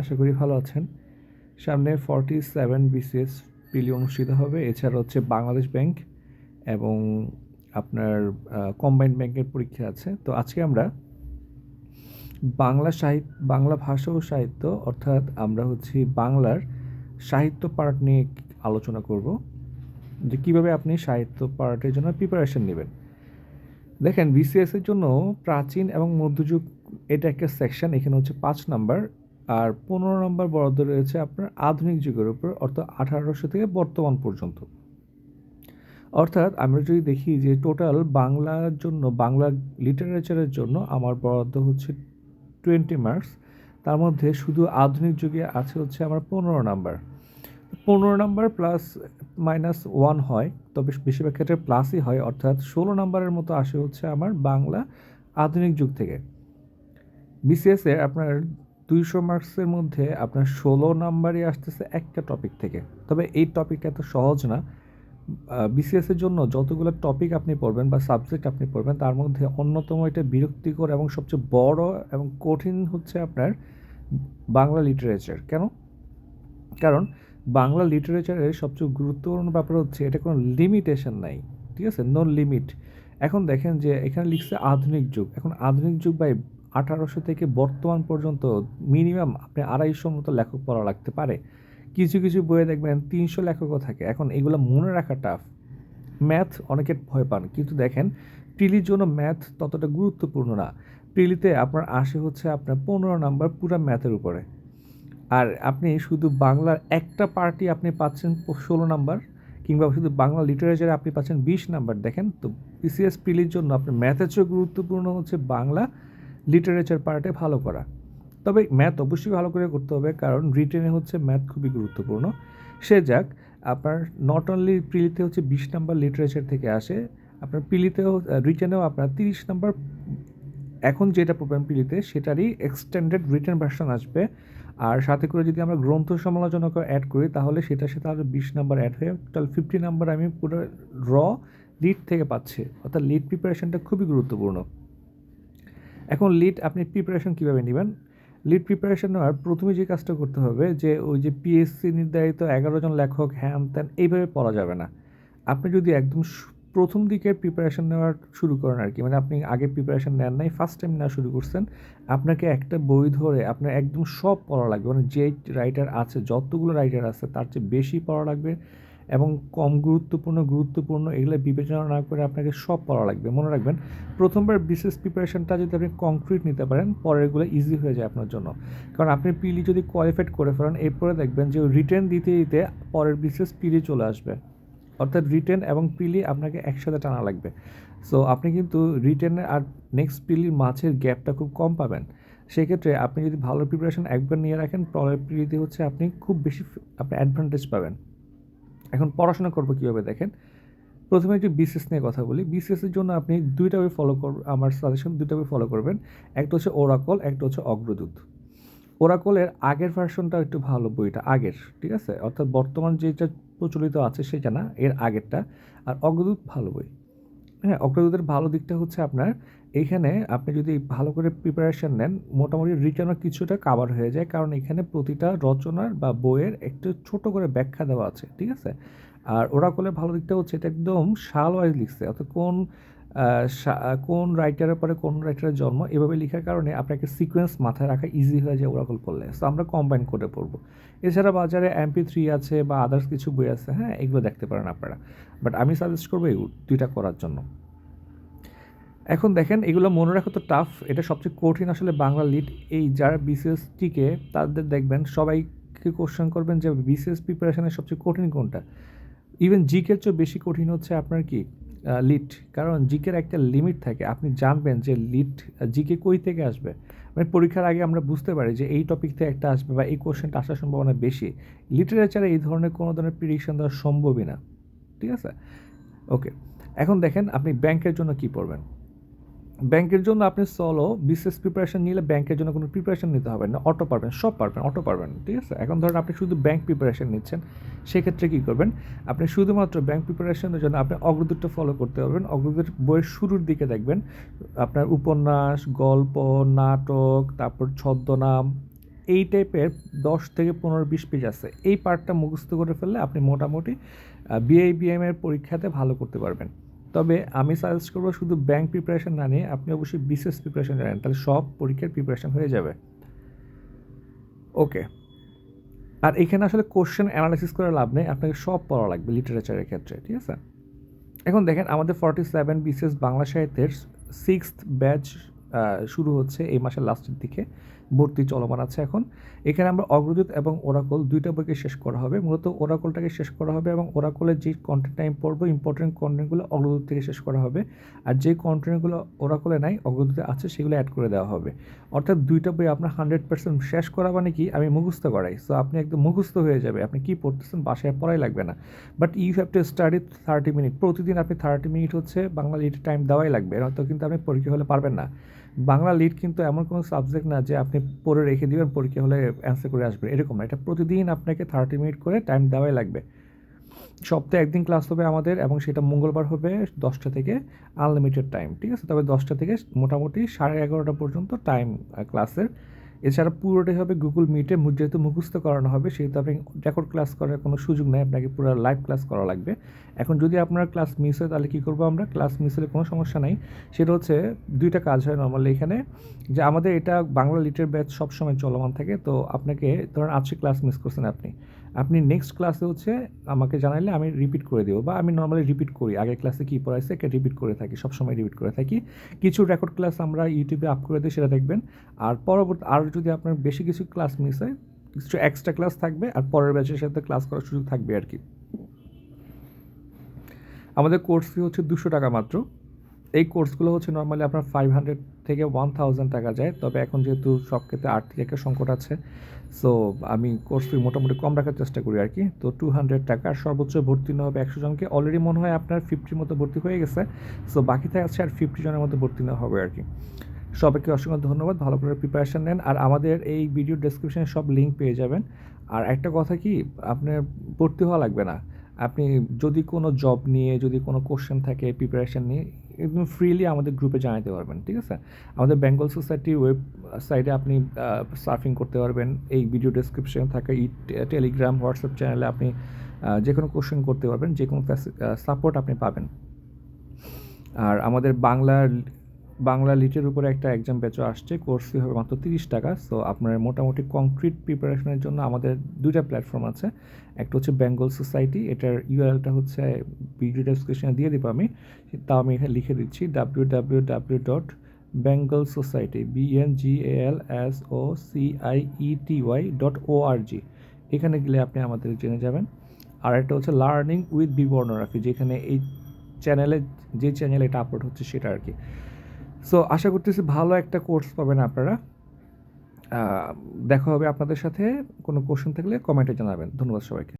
আশা করি ভালো আছেন। সামনে ফর্টি সেভেন বিসিএস পিলি অনুষ্ঠিত হবে। এছাড়া হচ্ছে বাংলাদেশ ব্যাংক এবং আপনার কম্বাইন্ড ব্যাংকের পরীক্ষা আছে। তো আজকে আমরা বাংলা সাহিত্য বাংলা ভাষা ও সাহিত্য, অর্থাৎ আমরা হচ্ছে বাংলার সাহিত্য পার্ট নিয়ে আলোচনা করব। যে কীভাবে আপনি সাহিত্য পার্টের জন্য প্রিপারেশন নেবেন। দেখেন বিসিএস এর জন্য প্রাচীন এবং মধ্যযুগ, এটা একটা সেকশন এখানে হচ্ছে পাঁচ নাম্বার আর পনেরো নম্বর বরাদ্দ রয়েছে আপনার আধুনিক যুগের উপর, অর্থাৎ আঠারোশো থেকে বর্তমান পর্যন্ত। অর্থাৎ আমরা যদি দেখি যে টোটাল বাংলার জন্য, বাংলা লিটারেচারের জন্য আমার বরাদ্দ হচ্ছে টোয়েন্টি মার্কস তার মধ্যে শুধু আধুনিক যুগে আছে হচ্ছে আমার পনেরো নাম্বার। পনেরো নাম্বার প্লাস মাইনাস ওয়ান হয়, তবে বেশিরভাগ ক্ষেত্রে প্লাসই হয়, অর্থাৎ ষোলো নাম্বারের মতো আসে হচ্ছে আমার বাংলা আধুনিক যুগ থেকে। বিসিএসে আপনার দুইশো মার্কসের মধ্যে আপনার ষোলো নাম্বারই আসতেছে একটা টপিক থেকে। তবে এই টপিকটা এত সহজ না। বিসিএসের জন্য যতগুলো টপিক আপনি পড়বেন বা সাবজেক্ট আপনি পড়বেন, তার মধ্যে অন্যতম এটা বিরক্তিকর এবং সবচেয়ে বড় এবং কঠিন হচ্ছে আপনার বাংলা লিটারেচার কেন? কারণ বাংলা লিটারেচারের সবচেয়ে গুরুত্বপূর্ণ ব্যাপার হচ্ছে এটা কোনো লিমিটেশন নাই, ঠিক আছে? নো লিমিট এখন দেখেন যে এখানে লিখছে আধুনিক যুগ। এখন আধুনিক যুগ বাই আঠারোশো থেকে বর্তমান পর্যন্ত মিনিমাম আপনি আড়াইশো মতো লেখক পড়া লাগতে পারে। কিছু কিছু বইয়ে দেখবেন তিনশো লেখকও থাকে। এখন এগুলো মনে রাখা টাফ ম্যাথ অনেকে ভয় পান। কিন্তু দেখেন প্রিলির জন্য ম্যাথ ততটা গুরুত্বপূর্ণ না। প্রিলিতে আপনার আসে হচ্ছে আপনার পনেরো নাম্বার পুরো ম্যাথের উপরে। আর আপনি শুধু বাংলার একটা পার্টি আপনি পাচ্ছেন ষোলো নাম্বার কিংবা শুধু বাংলা লিটারেচারে আপনি পাচ্ছেন বিশ নাম্বার। দেখেন তো পিসিএস প্রিলির জন্য আপনার ম্যাথের চেয়ে গুরুত্বপূর্ণ হচ্ছে বাংলা লিটারেচার পার্টে ভালো করা। তবে ম্যাথ অবশ্যই ভালো করে করতে হবে, কারণ রিটেনে হচ্ছে ম্যাথ খুবই গুরুত্বপূর্ণ। সে যাক, আপনার নট অনলি প্রিলিতে হচ্ছে বিশ নাম্বার লিটারেচার থেকে আসে, আপনার পিলিতেও রিটেনেও আপনার তিরিশ নাম্বার, এখন যেটা পড়বেন পিলিতে সেটারই এক্সটেন্ডেড রিটেন ভার্সন আসবে। আর সাথে করে যদি আমরা গ্রন্থ সমালোচনা অ্যাড করি, তাহলে সেটার সাথে আরও বিশ নাম্বার অ্যাড হয়ে টোটাল ফিফটি নাম্বার আমি পুরো র লিড থেকে পাচ্ছি। অর্থাৎ লিড প্রিপারেশনটা খুবই গুরুত্বপূর্ণ। এখন লিড আপনি প্রিপারেশন কীভাবে নেবেন? লিড প্রিপারেশন নেওয়ার প্রথমে যে কাজটা করতে হবে যে ওই যে পিএসসি নির্ধারিত এগারো জন লেখক, হ্যান ত্যান এইভাবে পড়া যাবে না। আপনি যদি একদম প্রথম দিকের প্রিপারেশন নেওয়ার শুরু করেন আর কি মানে আপনি আগে প্রিপারেশন নেন নাই ফার্স্ট টাইম নেওয়া শুরু করছেন, আপনাকে একটা বই ধরে আপনার একদম সব পড়া লাগবে মানে যে রাইটার আছে, যতগুলো রাইটার আছে, তার চেয়ে বেশি পড়া লাগবে। এবং কম গুরুত্বপূর্ণ গুরুত্বপূর্ণ এগুলো বিবেচনা না করে আপনাকে সব পড়া লাগবে। মনে রাখবেন, প্রথমবার বিশেষ প্রিপারেশনটা যদি আপনি কংক্রিট নিতে পারেন, পরেরগুলো ইজি হয়ে যায় আপনার জন্য। কারণ আপনি পিলি যদি কোয়ালিফাইড করে ফেলেন, এরপরে দেখবেন যে রিটার্ন দিতে দিতে পরের বিশেষ পিলি চলে আসবে। অর্থাৎ রিটেন এবং পিলি আপনাকে একসাথে টানা লাগবে। সো আপনি কিন্তু রিটেনের আর নেক্সট পিলির মাছের গ্যাপটা খুব কম পাবেন। সেক্ষেত্রে আপনি যদি ভালো প্রিপারেশন একবার নিয়ে রাখেন, পরের পিলিতে হচ্ছে আপনি খুব বেশি আপনি অ্যাডভান্টেজ পাবেন। এখন পড়াশোনা করব কীভাবে দেখেন? প্রথমে একটু বিসিএস নিয়ে কথা বলি। বিসিএসের জন্য আপনি দুইটা ওয়ে ফলো কর, আমার সাজেশন দুইটা ওয়ে ফলো করবেন। একটা হচ্ছে ওরাকল একটা হচ্ছে অগ্রদূত। ওরাকলের আগের ভার্সনটা একটু ভালো বইটা, আগের, ঠিক আছে? অর্থাৎ বর্তমান যেটা প্রচলিত আছে সেটা না, এর আগেরটা। আর অগ্রদূত ভালো বই। হ্যাঁ অগ্রদূতের ভালো দিকটা হচ্ছে আপনার, এখানে আপনি যদি ভালো করে প্রিপারেশান নেন, মোটামুটি রিটার্নও কিছুটা কাভার হয়ে যায়। কারণ এখানে প্রতিটা রচনার বা বইয়ের একটু ছোট করে ব্যাখ্যা দেওয়া আছে, ঠিক আছে? আর ওরা করলে ভালো দিকটা হচ্ছে এটা একদম শাল ওয়াইজ লিখছে, অর্থাৎ কোন কোন রাইটারের পরে কোন রাইটারের জন্ম, এভাবে লেখার কারণে আপনাকে সিকোয়েন্স মাথায় রাখা ইজি হয়ে যায় ওরাকল পড়লে সো আমরা কম্বাইন করে পড়ব। এছাড়া বাজারে এমপি থ্রি আছে বা আদার্স কিছু বই আছে হ্যাঁ এগুলো দেখতে পারেন আপনারা। বাট আমি সাজেস্ট করব এই দুইটা করার জন্য। এখন দেখেন, এগুলো মনে রাখা তো টাফ এটা সবচেয়ে কঠিন আসলে বাংলা লিড এই যারা বিসিএস টিকে তাদের দেখবেন, সবাইকে কোশ্চেন করবেন যে বিসিএস প্রিপারেশনের সবচেয়ে কঠিন কোনটা? ইভেন জিকের চেয়ে বেশি কঠিন হচ্ছে আপনার কি? লিড কারণ জিকের একটা লিমিট থাকে। আপনি জানবেন যে লিড জিকে কই থেকে আসবে? মানে পরীক্ষার আগে আমরা বুঝতে পারি যে এই টপিক থেকে একটা আসবে বা এই কোশ্চেনটা আসার সম্ভাবনা বেশি। লিটারেচারে এই ধরনের কোনো ধরনের প্রিডিকশন দেওয়া সম্ভবই না। ঠিক আছে? ওকে এখন দেখেন আপনি ব্যাংকের জন্য কি পড়বেন? ব্যাংকের জন্য আপনি সলো বিশেষ প্রিপারেশন নিলে ব্যাংকের জন্য কোনো প্রিপারেশন নিতে হবে না। অটো পারবেন, সব পারবেন অটো পারবেন, ঠিক আছে? এখন ধরেন আপনি শুধু ব্যাংক প্রিপারেশন নিচ্ছেন, সেক্ষেত্রে কী করবেন? আপনি শুধুমাত্র ব্যাংক প্রিপারেশনের জন্য আপনি অগ্রদূতটা ফলো করতে পারবেন। অগ্রদূত বইয়ের শুরুর দিকে দেখবেন আপনার উপন্যাস, গল্প, নাটক, তারপর ছদ্মনাম, এই টাইপের দশ থেকে পনেরো বিশ পেজ আছে। এই পার্টটা মুখস্থ করে ফেললে আপনি মোটামুটি বিআইবিএম এর পরীক্ষাতে ভালো করতে পারবেন। তবে আমি সাজেস্ট করব শুধু ব্যাংক প্রিপারেশান না নিয়ে আপনি অবশ্যই বিশেষ প্রিপারেশান জানেন তাহলে সব পরীক্ষার প্রিপারেশান হয়ে যাবে। ওকে আর এখানে আসলে কোশ্চেন অ্যানালাইসিস করে লাভ নেই, আপনাকে সব পড়া লাগবে লিটারেচারের ক্ষেত্রে, ঠিক আছে? এখন দেখেন আমাদের ফর্টি সেভেন বিসিএস বাংলা সাহিত্যের সিক্সথ ব্যাচ শুরু হচ্ছে এই মাসের লাস্টের দিকে। ভর্তি চলমান আছে এখন। এখানে আমরা অগ্রদূত এবং ওরাকল দুইটা বইকে শেষ করা হবে। মূলত ওরাকলটাকে শেষ করা হবে এবং ওরাকলের যে কন্টেন্টটা আমি পড়ব ইম্পর্টেন্ট কন্টেন্টগুলো অগ্রদূত থেকে শেষ করা হবে। আর যে কন্টেন্টগুলো ওরাকলে নাই, অগ্রদূতে আছে, সেগুলো অ্যাড করে দেওয়া হবে। অর্থাৎ দুইটা বই আপনার হান্ড্রেড পার্সেন্ট শেষ করা মানে কি? আমি মুখস্থ করাই। সো আপনি একদম মুখস্থ হয়ে যাবে। আপনি কি পড়তেছেন বাসায় পড়াই লাগবে না। But you have to study thirty minute প্রতিদিন আপনি থার্টি মিনিট হচ্ছে বাংলা লিড টাইম দেওয়াই লাগবে। নয়তো কিন্তু আপনি পরীক্ষা হলে পারবেন না। বাংলা লিড কিন্তু এমন কোনো সাবজেক্ট না যে আপনি পড়ে রেখে দেবেন, পরীক্ষা হলে অ্যান্সার করে আসবেন এরকম না। এটা প্রতিদিন আপনাকে থার্টি মিনিট করে টাইম দেওয়াই লাগবে। সপ্তাহে একদিন ক্লাস হবে আমাদের এবং সেটা মঙ্গলবার হবে দশটা থেকে আনলিমিটেড টাইম ঠিক আছে? তবে দশটা থেকে মোটামুটি সাড়ে এগারোটা পর্যন্ত টাইম ক্লাসের এছাড়া পুরোটাই হবে গুগল মিটে যেহেতু মুখস্থ করানো হবে, সেহেতু আপনি রেকর্ড ক্লাস করার কোনো সুযোগ নেই, আপনাকে পুরো লাইভ ক্লাস করা লাগবে। এখন যদি আপনার ক্লাস মিস হয়, তাহলে কী করব আমরা? ক্লাস মিস হলে কোনো সমস্যা নাই। সেটা হচ্ছে দুইটা কাজ হয় নর্মালি এখানে। যে আমাদের এটা বাংলা লিটার ব্যাচ সবসময় চলমান থাকে, তো আপনাকে ধরেন আজকে ক্লাস মিস করছেন আপনি। আপনি নেক্সট ক্লাসে হচ্ছে আমাকে জানাইলে আমি রিপিট করে দেবো, বা আমি নর্মালি রিপিট করি। আগের ক্লাসে কী পড়াইছে এটা রিপিট করে থাকি, সবসময় রিপিট করে থাকি। কিছু রেকর্ড ক্লাস আমরা ইউটিউবে আপ করে দিই, সেটা দেখবেন। আর পরবর্তী আর যদি আপনার বেশি কিছু ক্লাস মিস হয়, কিছু এক্সট্রা ক্লাস থাকবে আর পরের ব্যাচের সাথে ক্লাস করার সুযোগ থাকবে আর কি। আমাদের কোর্স ফি হচ্ছে দুশো টাকা মাত্র। এই কোর্সগুলো হচ্ছে নর্মালি আপনার ফাইভ হান্ড্রেড থেকে ওয়ান থাউজেন্ড টাকা যায়, তবে এখন যেহেতু সব ক্ষেত্রে আর্থিক একটা সংকট আছে সো আমি কোর্স ফি মোটামুটি কম রাখার চেষ্টা করি আর কি। তো টু হান্ড্রেড টাকা আর সর্বোচ্চ ভর্তি নেওয়া হবে একশো জনকে। অলরেডি মনে হয় আপনার ফিফটির মতো ভর্তি হয়ে গেছে সো বাকিতে আছে আর ফিফটি জনের মতো ভর্তি নেওয়া হবে আর কি। সবাইকে অসংখ্য ধন্যবাদ। ভালো করে প্রিপারেশান নেন। আর আমাদের এই ভিডিও ডেসক্রিপশনে সব লিঙ্ক পেয়ে যাবেন। আর একটা কথা কি আপনার ভর্তি হওয়া লাগবে না। আপনি যদি কোনো জব নিয়ে, যদি কোনো কোশ্চেন থাকে প্রিপারেশান নিয়ে, একদম ফ্রিলি আমাদের গ্রুপে জানাতে পারবেন, ঠিক আছে? আমাদের বেঙ্গল সোসাইটির ওয়েবসাইটে আপনি সার্ফিং করতে পারবেন। এই ভিডিও ডেসক্রিপশনে থাকা ই টেলিগ্রাম হোয়াটসঅ্যাপ চ্যানেলে আপনি যে কোনো কোশ্চেন করতে পারবেন যে কোনো সাপোর্ট আপনি পাবেন। আর আমাদের বাংলার বাংলা লিটের উপরে একটা এক্সাম ব্যাচও আসছে কোর্স ফি হবে মাত্র তিরিশ টাকা। সো আপনার মোটামুটি কংক্রিট প্রিপারেশনের জন্য আমাদের দুইটা প্ল্যাটফর্ম আছে। একটা হচ্ছে বেঙ্গল সোসাইটি এটার ইউআরএলটা হচ্ছে ভিডিও ডেসক্রিপশনে দিয়ে দেবো আমি। তাও আমি এখানে লিখে দিচ্ছি W W W dot Bengal society B N G L S O C I E T Y dot O R G এখানে গেলে আপনি আমাদের জেনে যাবেন। আর একটা হচ্ছে লার্নিং উইথ বিবর্ণগ্রাফি যেখানে এই চ্যানেলে যে চ্যানেলে এটা আপলোড হচ্ছে সেটা আর কি। সো আশা করতেছি ভালো একটা কোর্স পাবেন আপনারা। দেখা হবে আপনাদের সাথে। কোনো কোশ্চেন থাকলে কমেন্টে জানাবেন। ধন্যবাদ সবাইকে।